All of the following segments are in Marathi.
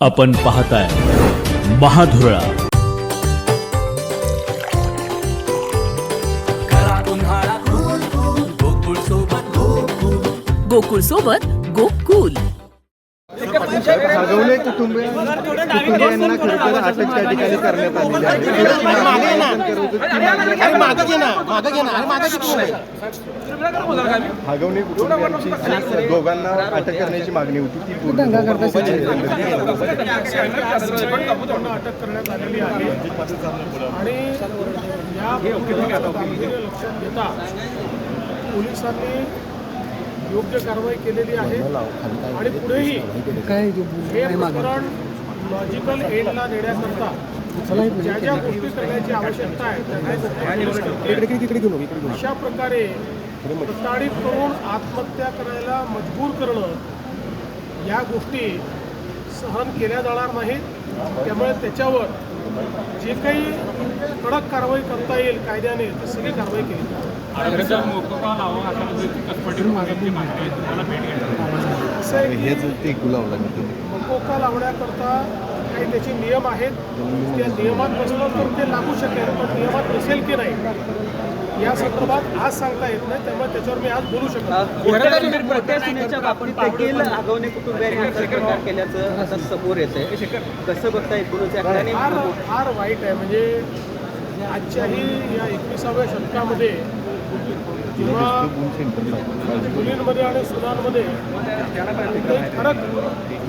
आपण पाहताय महाधुरळा. गोकुळ. सोबत गोकुल. भागवले कुटुंबीय कुटुंबियांना खरं तर अटक त्या ठिकाणी करण्यात आलेली आहे. भागवणे कुटुंबियांची दोघांना अटक करण्याची मागणी होती ती पूर्ण अटक करण्यात आलेली आहे आणि या प्रकरणाचं गांभीर्य लक्षात घेता. पोलिसांनी योग्य कारवाई केलेली आहे. आणि पुढेही हे प्रकरण लॉजिकल एंडला नेण्याकरता ज्या ज्या गोष्टी करण्याची आवश्यकता आहे. अशा प्रकारे प्रताडित करून आत्महत्या करायला मजबूर करणं या गोष्टी सहन केल्या जाणार नाहीत. त्यामुळे त्याच्यावर जे काही कडक कारवाई करता येईल कायद्याने ती सगळी कारवाई केली हेच ते गुलावला मकोका लावण्याकरता काही त्याचे नियम आहेत. त्या नियमात बसलं तर ते लागू शकेल पण नियमात नसेल की नाही या संदर्भात आज सांगता येत नाही त्यामुळे त्याच्यावर मी आज बोलू शकत देखील आगवणे कुटुंबियांनी असा प्रकार केल्याचं आता समोर येतंय. कसं बघता एकूणच फार वाईट आहे म्हणजे आजच्याही या एकविसाव्या शतकामध्ये मुलींमध्ये आणि सुनांमध्ये फरक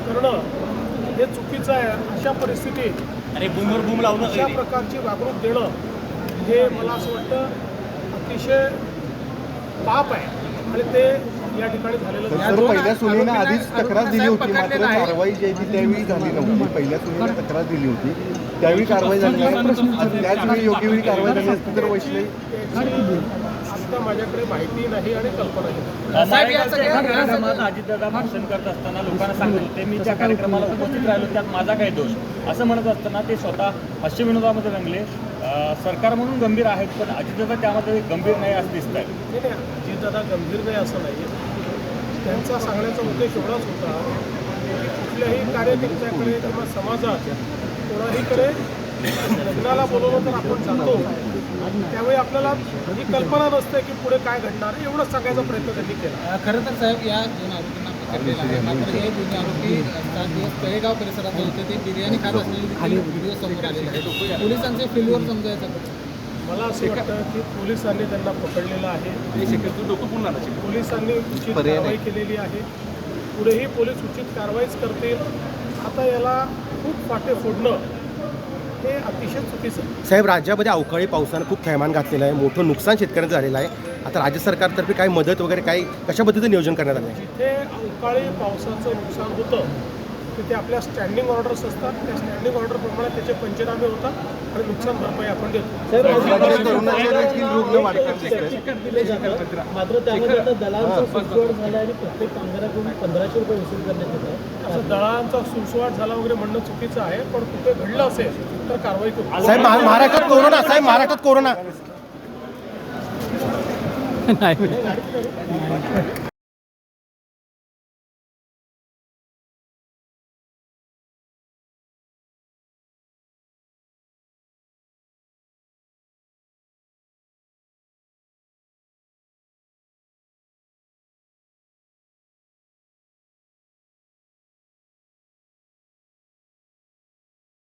करणं हे चुकीचं आहे अशा परिस्थितीत अशा प्रकारची वागणूक देणं हे मला असं वाटतं अतिशय पाप आहे आणि ते या ठिकाणी झालेलं नाही. तर पहिल्या सुनेनं आधीच तक्रार दिली होती मात्र कारवाई जी आहे ती त्यावेळी झाली नव्हती पहिल्या सुनेनं तक्रार दिली होती त्यावेळी कारवाई झाली नाही त्याच वेळी योग्य वेळी कारवाई झाली असती तर वैश्ले आता माझ्याकडे माहिती नाही आणि कल्पना अजितदादा भाषण करत असताना लोकांना सांगत होते मी त्या कार्यक्रमाला उपस्थित राहिलो त्यात माझा काही दोष असं म्हणत असताना ते स्वतः हास्यविनोदामध्ये रंगले सरकार म्हणून गंभीर आहेत पण अजितदादा त्यामध्ये गंभीर नाही असं दिसत आहे अजितदादा गंभीर नाही असं नाही त्यांचा सांगण्याचा उद्देश एवढाच होता की कुठल्याही कार्यकर्त्याकडे किंवा समाजात कोणाहीकडे लग्नाला बोलवलं तर आपण जातो त्यावेळी आपल्याला ही कल्पना नसते की पुढे काय घडणार आहे एवढंच सांगायचा प्रयत्न त्यांनी केला. खरं तर साहेब या दोन आरोपींना पकडलेलं आहे मात्र हे दोन्ही आरोपी सात दिवस तळेगाव परिसरात जे होते ते बिर्याणी खात असलेले व्हिडिओ समोर आलेले आहेत. पोलिसांचे फेल्युअर समजायचं मला असं वाटतं की पोलिसांनी त्यांना पकडलेलं आहे. पोलिसांनी उचित कारवाई केलेली आहे. पुढेही पोलीस उचित कारवाईच करतील. आता याला खूप फाटे फोडणं हे अतिशय चुकीचं. साहेब राज्यामध्ये अवकाळी पावसानं खूप थैमान घातलेलं आहे मोठं नुकसान शेतकऱ्यांचं झालेलं आहे आता राज्य सरकारतर्फे काही मदत वगैरे काही कशा पद्धतीचं नियोजन करण्यात आलं आहे जिथे अवकाळी पावसाचं नुकसान होतं तिथे आपल्या स्टँडिंग ऑर्डर्स असतात. त्या स्टँडिंग ऑर्डरप्रमाणे त्याचे पंचनामे होतात आणि नुकसान भरपाई आपण देतो. मात्र त्यामध्ये दलालचा सुसवड झाला आणि प्रत्येक कामगाराकडून पंधराशे रुपये वसूल करण्यात येत आहे. असं दळांचा सुसवाट झाला वगैरे म्हणणं चुकीचं आहे पण कुठे घडलं असेल तर कारवाई करू. साहेब महा- महाराष्ट्रात कोरोना साहेब महाराष्ट्रात कोरोना.